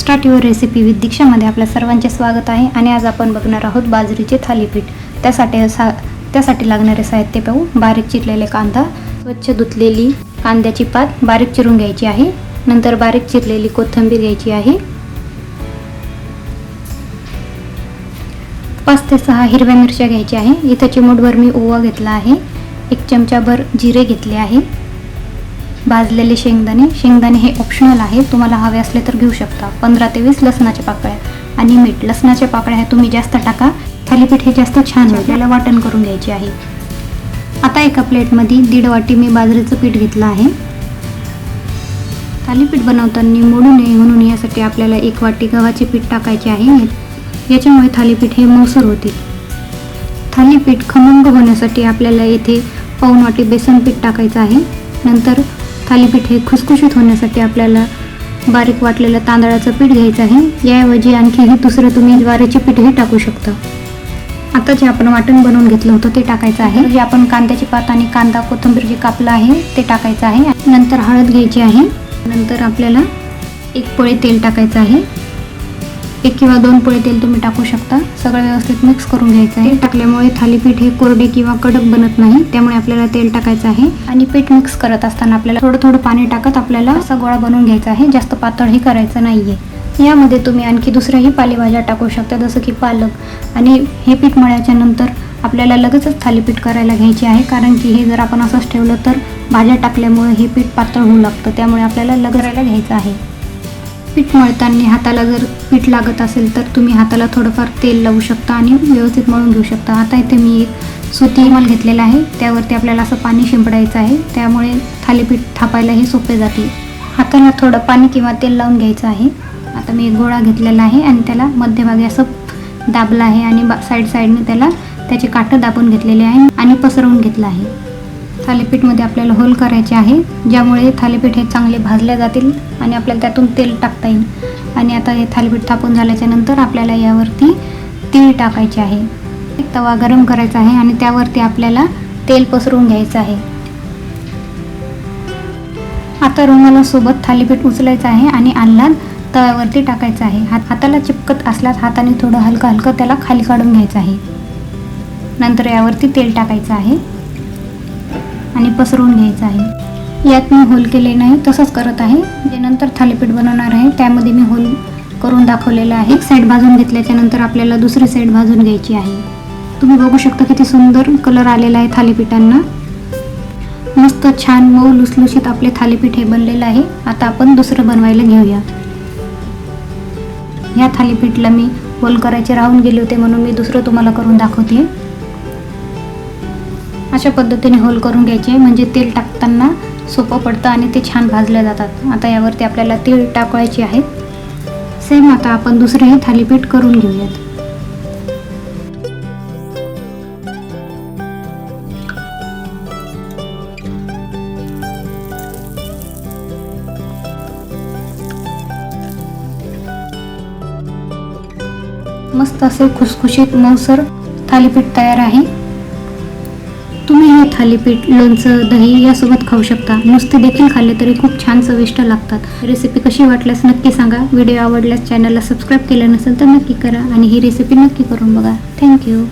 Start your recipe with दीक्षामध्ये आपल्या सर्वांचे स्वागत आहे आणि आज आपण बघणार आहोत बाजरीचे थालीपीठ. त्यासाठी सा त्यासाठी लागणारे साहित्य पाहू. बारीक चिरलेले कांदा स्वच्छ धुतलेली कांद्याची पात बारीक चिरून घ्यायची आहे. नंतर बारीक चिरलेली कोथिंबीर घ्यायची आहे. पाच ते सहा हिरव्या मिरच्या घ्यायच्या आहे. इथं चिमूटभर मी ओवा घेतला आहे. एक चमचाभर जिरे घेतले आहे. भाजलेले शेंगदाणे. शेंगदाणे हे ऑप्शनल आहे तुम्हाला हवे असले तर घेऊ शकता. पंधरा ते वीस लसणाच्या पाकळ्या. आणि मीठ. लसणाच्या पाकळ्या हे तुम्ही जास्त टाका. थालीपीठ हे जास्त छान आपल्याला वाटण करून घ्यायचे आहे. आता एका प्लेटमध्ये दीड वाटी मी बाजरीचं पीठ घेतलं आहे. थालीपीठ बनवताना मोडू नये म्हणून यासाठी आपल्याला एक वाटी गव्हाचे पीठ टाकायचे आहे. याच्यामुळे थालीपीठ हे मौसर होतील थालीपीठ खमंग होण्यासाठी आपल्याला येथे पाऊन वाटी बेसन पीठ टाकायचं आहे. नंतर थालीपीठ हे खुसखुशीत होण्यासाठी आपल्याला बारीक वाटलेलं तांदळाचं पीठ घ्यायचं आहे. याऐवजी आणखीही दुसरं तुम्ही ज्वारीचे पीठही टाकू शकता. आता जे आपण वाटण बनवून घेतलं होतं ते टाकायचं आहे. जे आपण कांद्याची पात आणि कांदा कोथिंबीर जे कापलं आहे ते टाकायचं आहे. नंतर हळद घ्यायची आहे. नंतर आपल्याला एक पोळी तेल टाकायचं आहे. एक किंवा दोन पोळे तेल तुम्ही टाकू शकता. सगळं व्यवस्थित मिक्स करून घ्यायचं आहे. टाकल्यामुळे थालीपीठ हे कोरडे किंवा कडक बनत नाही. त्यामुळे आपल्याला तेल टाकायचं आहे. आणि पीठ मिक्स करत असताना आपल्याला थोडं थोडं पाणी टाकत आपल्याला असा गोळा बनवून घ्यायचा आहे. जास्त पातळही करायचं नाहीये. यामध्ये तुम्ही आणखी दुसऱ्याही पालेभाज्या टाकू शकता जसं की पालक. आणि हे पीठ मळ्याच्या नंतर आपल्याला लगेचच थालीपीठ करायला घ्यायची आहे. कारण की हे जर आपण असंच ठेवलं तर भाज्या टाकल्यामुळे हे पीठ पातळ होऊ लागतं. त्यामुळे आपल्याला लगरायला घ्यायचं आहे. पीठ मळताना हाताला जर पीठ लागत असेल तर तुम्ही हाताला थोडंफार तेल लावू शकता आणि व्यवस्थित मळून घेऊ शकता. आता इथे मी एक सुती माल घेतलेला आहे. त्यावरती आपल्याला असं पाणी शिंपडायचं आहे. त्यामुळे थालीपीठ थापायलाही सोपे जाते. हाताला थोडं पाणी किंवा तेल लावून घ्यायचं आहे. आता मी एक गोळा घेतलेला आहे आणि त्याला मध्यभागी असं दाबलं आहे आणि बा साईड साईडने त्याला त्याचे काठं दाबून घेतलेले आहे आणि पसरवून घेतलं आहे. थालीपीठमध्ये आपल्याला होल करायचे आहे ज्यामुळे थालीपीठ हे चांगले भाजले जातील आणि आपल्याला त्यातून तेल टाकता येईल. आणि आता हे थालीपीठ थापून झाल्याच्यानंतर आपल्याला यावरती तीळ टाकायचे आहे. एक तवा गरम करायचा आहे आणि त्यावरती आपल्याला तेल पसरवून घ्यायचं आहे. आता रुमालासोबत थालीपीठ उचलायचं आहे आणि आल्हाद तव्यावरती टाकायचं आहे. हात हाताला चिपकत असल्यास हाताने थोडं हलकं हलकं त्याला खाली काढून घ्यायचं आहे. नंतर यावरती तेल टाकायचं आहे. आणि पसरवून घ्यायचं आहे. यात मी होल केले नाही तसंच करत आहे. जे नंतर थालीपीठ बनवणार आहे त्यामध्ये मी होल करून दाखवलेलं आहे. एक साईड भाजून घेतल्याच्या नंतर आपल्याला दुसरी साईड भाजून घ्यायची आहे. तुम्ही बघू शकता किती सुंदर कलर आलेला आहे थालीपीठांना. मस्त छान मऊ लुसलुशीत आपले थालीपीठ हे बनलेलं आहे. आता आपण दुसरं बनवायला घेऊया. ह्या थालीपीठला मी होल करायचे राहून गेले होते म्हणून मी दुसरं तुम्हाला करून दाखवते. अशा पद्धतीने होल करून घ्यायचे. म्हणजे तेल टाकताना सोपं पडतं आणि ते छान भाजले जातात. आता यावरती आपल्याला तीळ टाकायची आहेत. सेम आता आपण दुसरेही थालीपीठ करून घेऊयात. मस्त असे खुसखुशीत मऊसर थालीपीठ तयार आहे. तुम्ही हे थालीपीठ लोणचं दही यासोबत खाऊ शकता. नुसते देखील खाल्ले तरी खूप छान चविष्ट लागतात. रेसिपी कशी वाटल्यास नक्की सांगा. व्हिडिओ आवडल्यास चॅनलला सबस्क्राईब केलं नसेल तर नक्की करा आणि ही रेसिपी नक्की करून बघा. थँक्यू